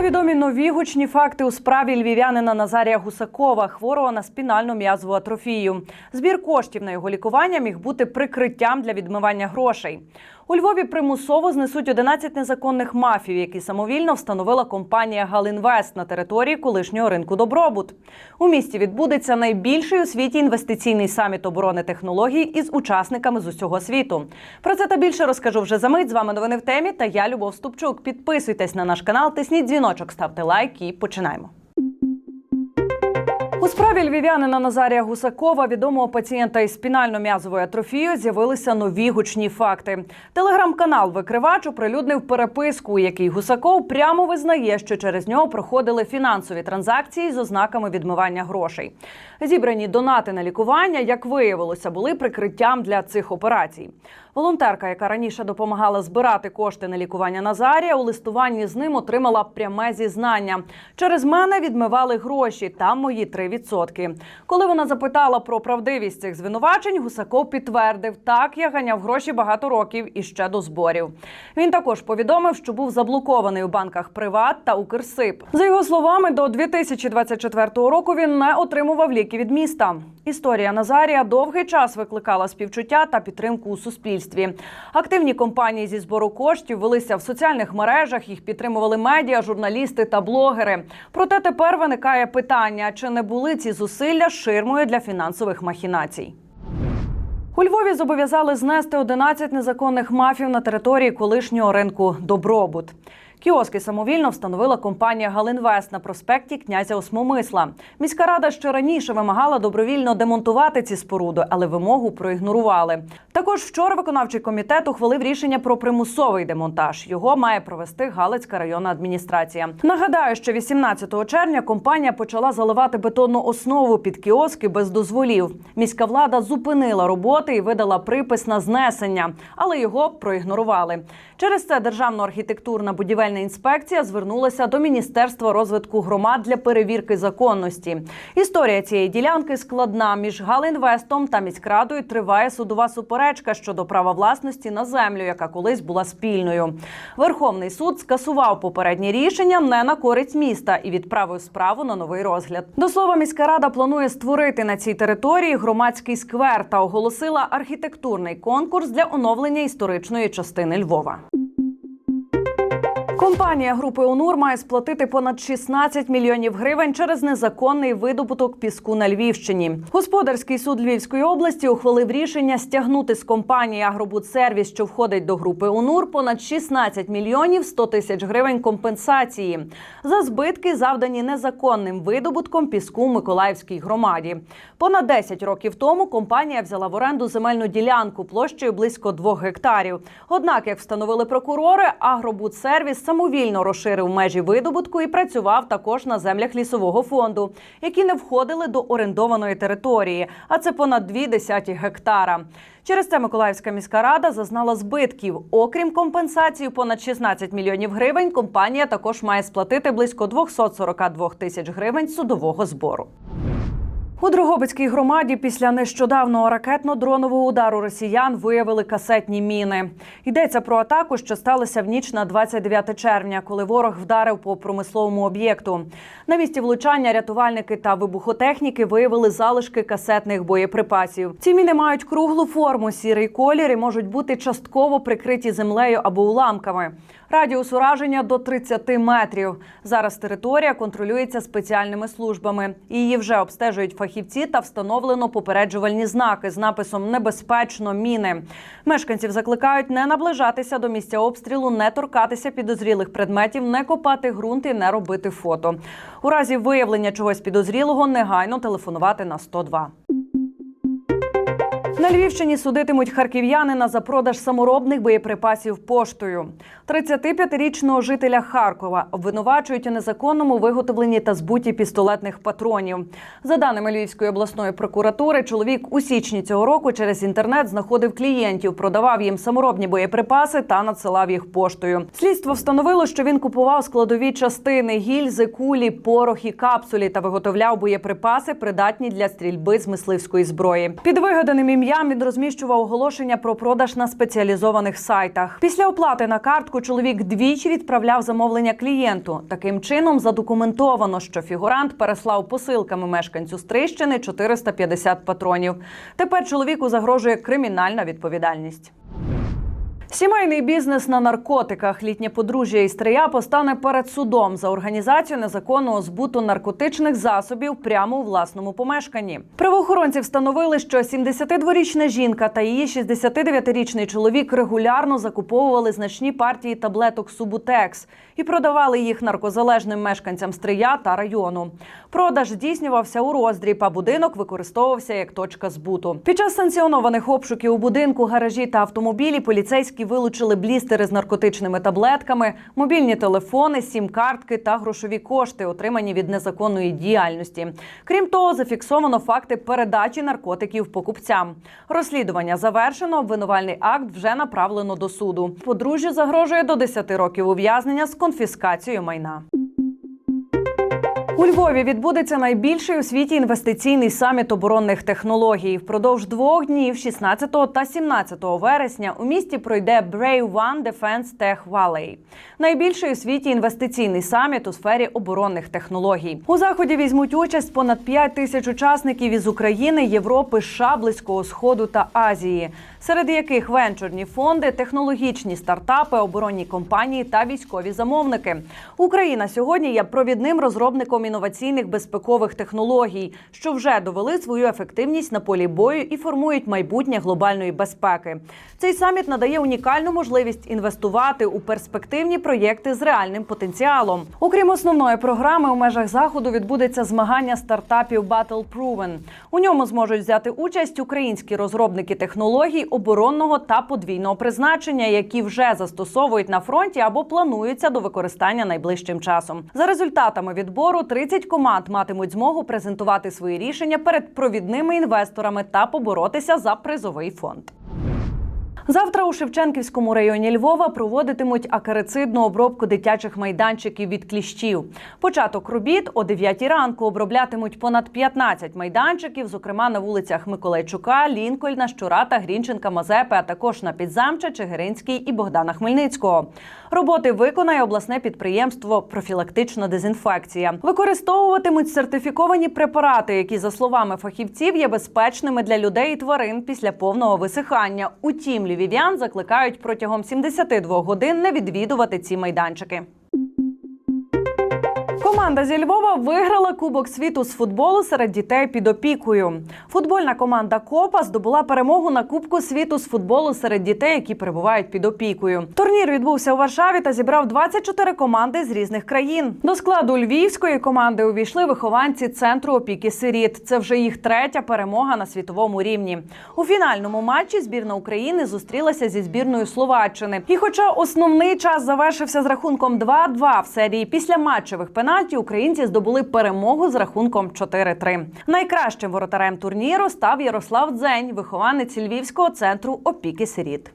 Стали відомі нові гучні факти у справі львів'янина Назарія Гусакова, хворого на спінальну м'язову атрофію. Збір коштів на його лікування міг бути прикриттям для відмивання грошей. У Львові примусово знесуть 11 незаконних мафів, які самовільно встановила компанія Галінвест на території колишнього ринку Добробут. У місті відбудеться найбільший у світі інвестиційний саміт оборони технологій із учасниками з усього світу. Про це та більше розкажу вже за мить. З вами новини в темі. Та я Любов Ступчук. Підписуйтесь на наш канал, тисніть дзвіночок, ставте лайк і починаємо. У справі львів'янина Назарія Гусакова, відомого пацієнта із спінально-м'язовою атрофією, з'явилися нові гучні факти. Телеграм-канал Викривач оприлюднив переписку, у якій Гусаков прямо визнає, що через нього проходили фінансові транзакції з ознаками відмивання грошей. Зібрані донати на лікування, як виявилося, були прикриттям для цих операцій. Волонтерка, яка раніше допомагала збирати кошти на лікування Назарія, у листуванні з ним отримала пряме зізнання. Через мене відмивали гроші. Там мої 3%. Коли вона запитала про правдивість цих звинувачень, Гусаков підтвердив, так я ганяв гроші багато років і ще до зборів. Він також повідомив, що був заблокований у банках Приват та Укрсип. За його словами, до 2024 року він не отримував ліки від міста. Історія Назарія довгий час викликала співчуття та підтримку у суспільстві. Активні компанії зі збору коштів велися в соціальних мережах. Їх підтримували медіа, журналісти та блогери. Проте тепер виникає питання: чи не були ці зусилля ширмою для фінансових махінацій? У Львові зобов'язали знести 11 незаконних мафів на території колишнього ринку Добробут. Кіоски самовільно встановила компанія Галінвест на проспекті князя Осмомисла. Міська рада ще раніше вимагала добровільно демонтувати ці споруди, але вимогу проігнорували. Також вчора виконавчий комітет ухвалив рішення про примусовий демонтаж. Його має провести Галицька районна адміністрація. Нагадаю, що 18 червня компанія почала заливати бетонну основу під кіоски без дозволів. Міська влада зупинила роботи і видала припис на знесення, але його проігнорували. Через це державна архітектурна будівельна інспекція звернулася до Міністерства розвитку громад для перевірки законності. Історія цієї ділянки складна між Галінвестом та міськрадою триває судова суперечка щодо права власності на землю, яка колись була спільною. Верховний суд скасував попереднє рішення не на користь міста і відправив справу на новий розгляд. До слова, міська рада планує створити на цій території громадський сквер та оголосила архітектурний конкурс для оновлення історичної частини Львова. Компанія групи ОНУР має сплатити понад 16 мільйонів гривень через незаконний видобуток піску на Львівщині. Господарський суд Львівської області ухвалив рішення стягнути з компанії Агробудсервіс, що входить до групи ОНУР, понад 16 мільйонів 100 тисяч гривень компенсації за збитки, завдані незаконним видобутком піску в Миколаївській громаді. Понад 10 років тому компанія взяла в оренду земельну ділянку площею близько 2 гектарів. Однак, як встановили прокурори, Агробудсервіс самовільно розширив межі видобутку і працював також на землях лісового фонду, які не входили до орендованої території, а це понад дві десяті гектара. Через це Миколаївська міська рада зазнала збитків. Окрім компенсації, понад 16 мільйонів гривень. Компанія також має сплатити близько 242 тисяч гривень судового збору. У Дрогобицькій громаді після нещодавнього ракетно-дронового удару росіян виявили касетні міни. Йдеться про атаку, що сталася в ніч на 29 червня, коли ворог вдарив по промисловому об'єкту. На місці влучання рятувальники та вибухотехніки виявили залишки касетних боєприпасів. Ці міни мають круглу форму, сірий колір і можуть бути частково прикриті землею або уламками. Радіус ураження до 30 метрів. Зараз територія контролюється спеціальними службами. Її вже обстежують фахівці та встановлено попереджувальні знаки з написом Небезпечно міни. Мешканців закликають не наближатися до місця обстрілу, не торкатися підозрілих предметів, не копати ґрунт і не робити фото. У разі виявлення чогось підозрілого негайно телефонувати на 102. На Львівщині судитимуть харків'янина за продаж саморобних боєприпасів поштою. 35-річного жителя Харкова обвинувачують у незаконному виготовленні та збуті пістолетних патронів. За даними Львівської обласної прокуратури, чоловік у січні цього року через інтернет знаходив клієнтів, продавав їм саморобні боєприпаси та надсилав їх поштою. Слідство встановило, що він купував складові частини гільзи, кулі, порох і капсулі та виготовляв боєприпаси, придатні для стрільби з мисливської зброї. Під вигаданим ім'ям він розміщував оголошення про продаж на спеціалізованих сайтах. Після оплати на картку чоловік двічі відправляв замовлення клієнту. Таким чином задокументовано, що фігурант переслав посилками мешканцю Стрищини 450 патронів. Тепер чоловіку загрожує кримінальна відповідальність. Сімейний бізнес на наркотиках. Літнє подружжя із Трия постане перед судом за організацію незаконного збуту наркотичних засобів прямо у власному помешканні. Правоохоронці встановили, що 72-річна жінка та її 69-річний чоловік регулярно закуповували значні партії таблеток Субутекс і продавали їх наркозалежним мешканцям Стрия та району. Продаж здійснювався у роздріб, а будинок використовувався як точка збуту. Під час санкціонованих обшуків у будинку, гаражі та автомобілі поліцейські вилучили блістери з наркотичними таблетками, мобільні телефони, сім-картки та грошові кошти, отримані від незаконної діяльності. Крім того, зафіксовано факти передачі наркотиків покупцям. Розслідування завершено. Обвинувальний акт вже направлено до суду. Подружжю загрожує до 10 років ув'язнення з конфіскацією майна. У Львові відбудеться найбільший у світі інвестиційний саміт оборонних технологій. Впродовж двох днів, 16 та 17 вересня, у місті пройде Brave One Defense Tech Valley. Найбільший у світі інвестиційний саміт у сфері оборонних технологій. У заході візьмуть участь понад 5 тисяч учасників із України, Європи, США, Близького Сходу та Азії, серед яких венчурні фонди, технологічні стартапи, оборонні компанії та військові замовники. Україна сьогодні є провідним розробником інноваційних безпекових технологій, що вже довели свою ефективність на полі бою і формують майбутнє глобальної безпеки. Цей саміт надає унікальну можливість інвестувати у перспективні проєкти з реальним потенціалом. Окрім основної програми, у межах заходу відбудеться змагання стартапів Battle Proven. У ньому зможуть взяти участь українські розробники технологій оборонного та подвійного призначення, які вже застосовують на фронті або плануються до використання найближчим часом. За результатами відбору 30 команд матимуть змогу презентувати свої рішення перед провідними інвесторами та поборотися за призовий фонд. Завтра у Шевченківському районі Львова проводитимуть акарицидну обробку дитячих майданчиків від кліщів. Початок робіт о 9 ранку оброблятимуть понад 15 майданчиків, зокрема на вулицях Миколайчука, Лінкольна, Щурата, Грінченка, Мазепи, а також на Підзамча, Чигиринській і Богдана Хмельницького. Роботи виконає обласне підприємство Профілактична дезінфекція. Використовуватимуть сертифіковані препарати, які, за словами фахівців, є безпечними для людей і тварин після повного висихання. Утім, львів'ян закликають протягом 72 годин не відвідувати ці майданчики. Команда зі Львова виграла Кубок світу з футболу серед дітей під опікою. Футбольна команда Копа здобула перемогу на Кубку світу з футболу серед дітей, які перебувають під опікою. Турнір відбувся у Варшаві та зібрав 24 команди з різних країн. До складу львівської команди увійшли вихованці центру опіки сиріт. Це вже їх третя перемога на світовому рівні. У фінальному матчі збірна України зустрілася зі збірною Словаччини. І, хоча основний час завершився з рахунком 2-2 в серії після матчевих пенальтів, українці здобули перемогу з рахунком 4-3. Найкращим воротарем турніру став Ярослав Дзень, вихованець Львівського центру опіки сиріт.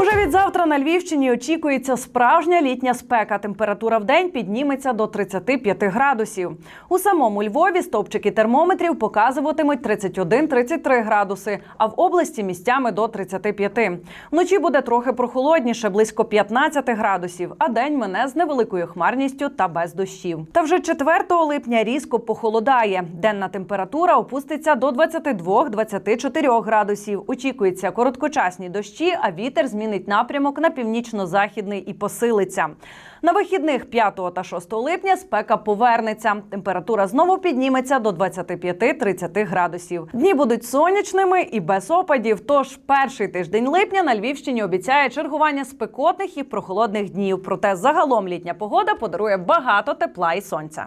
Уже від завтра на Львівщині очікується справжня літня спека. Температура в день підніметься до 35 градусів. У самому Львові стовпчики термометрів показуватимуть 31-33 градуси, а в області місцями до 35. Вночі буде трохи прохолодніше, близько 15 градусів, а день мине з невеликою хмарністю та без дощів. Та вже 4 липня різко похолодає. Денна температура опуститься до 22-24 градусів. Очікується короткочасні дощі, а вітер змінить напрямок на північно-західний і посилиться. На вихідних 5 та 6 липня спека повернеться. Температура знову підніметься до 25-30 градусів. Дні будуть сонячними і без опадів. Тож перший тиждень липня на Львівщині обіцяє чергування спекотних і прохолодних днів. Проте загалом літня погода подарує багато тепла і сонця.